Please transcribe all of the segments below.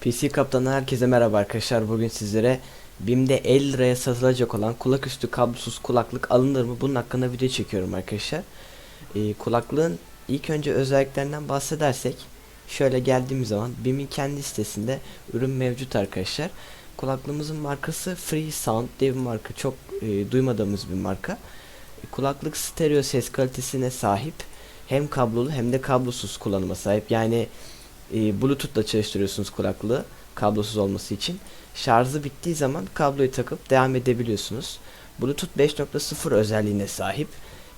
PC Kaptan'dan herkese merhaba arkadaşlar. Bugün sizlere BİM'de 50 liraya satılacak olan kulaküstü kablosuz kulaklık alınır mı? Bunun hakkında video çekiyorum arkadaşlar. Ee, kulaklığın ilk önce özelliklerinden bahsedersek şöyle geldiğimiz zaman BİM'in kendi sitesinde ürün mevcut arkadaşlar. Kulaklığımızın markası Free Sound diye bir marka. Çok e, duymadığımız bir marka. Kulaklık stereo ses kalitesine sahip. Hem kablolu hem de kablosuz kullanıma sahip. Yani e, Bluetooth'la çalıştırıyorsunuz kulaklığı kablosuz olması için. Şarjı bittiği zaman kabloyu takıp devam edebiliyorsunuz. Bluetooth 5.0 özelliğine sahip.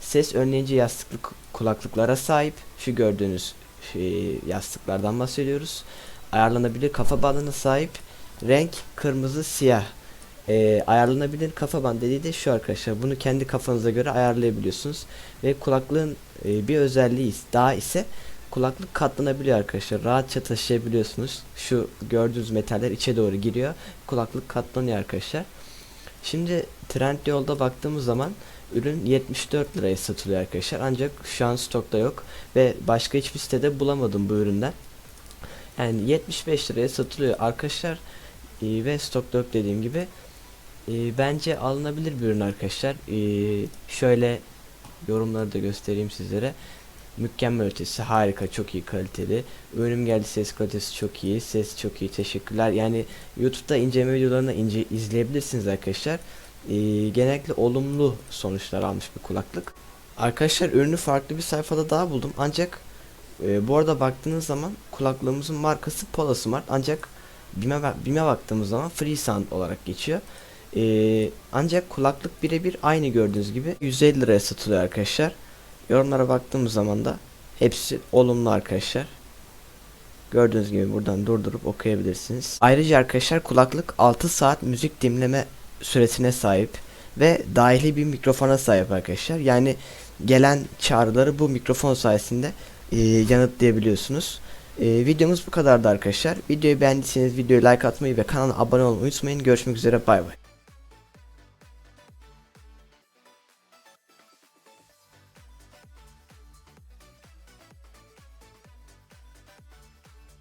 Ses önleyici yastıklı ku- kulaklıklara sahip. Şu gördüğünüz şey, yastıklardan bahsediyoruz. Ayarlanabilir kafa bandına sahip. Renk kırmızı siyah. E, ayarlanabilir kafa bandı dediği de şu arkadaşlar. Bunu kendi kafanıza göre ayarlayabiliyorsunuz. Ve kulaklığın e, bir özelliği daha ise kulaklık katlanabiliyor arkadaşlar. Rahatça taşıyabiliyorsunuz. Şu gördüğünüz metaller içe doğru giriyor. Kulaklık katlanıyor arkadaşlar. Şimdi Trendyol'da baktığımız zaman ürün 74 liraya satılıyor arkadaşlar. Ancak şu an stokta yok ve başka hiçbir sitede bulamadım bu üründen. Yani 75 liraya satılıyor arkadaşlar. Ee, ve stokta yok dediğim gibi. Ee, bence alınabilir bir ürün arkadaşlar. Ee, şöyle yorumları da göstereyim sizlere. Mükemmel ötesi harika çok iyi kaliteli. Ürünüm geldi ses kalitesi çok iyi. Ses çok iyi teşekkürler. Yani YouTube'da inceleme videolarını ince izleyebilirsiniz arkadaşlar. Ee, genellikle olumlu sonuçlar almış bir kulaklık. Arkadaşlar ürünü farklı bir sayfada daha buldum. Ancak e, bu arada baktığınız zaman kulaklığımızın markası Pola Smart. Ancak BİM'e, BİM'e baktığımız zaman Free Sound olarak geçiyor. Ee, ancak kulaklık birebir aynı gördüğünüz gibi 150 liraya satılıyor arkadaşlar. Yorumlara baktığımız zaman da hepsi olumlu arkadaşlar. Gördüğünüz gibi buradan durdurup okuyabilirsiniz. Ayrıca arkadaşlar kulaklık 6 saat müzik dinleme süresine sahip ve dahili bir mikrofona sahip arkadaşlar. Yani gelen çağrıları bu mikrofon sayesinde e, yanıtlayabiliyorsunuz. E, videomuz bu kadardı arkadaşlar. Videoyu beğendiyseniz videoyu like atmayı ve kanala abone olmayı unutmayın. Görüşmek üzere bay bay.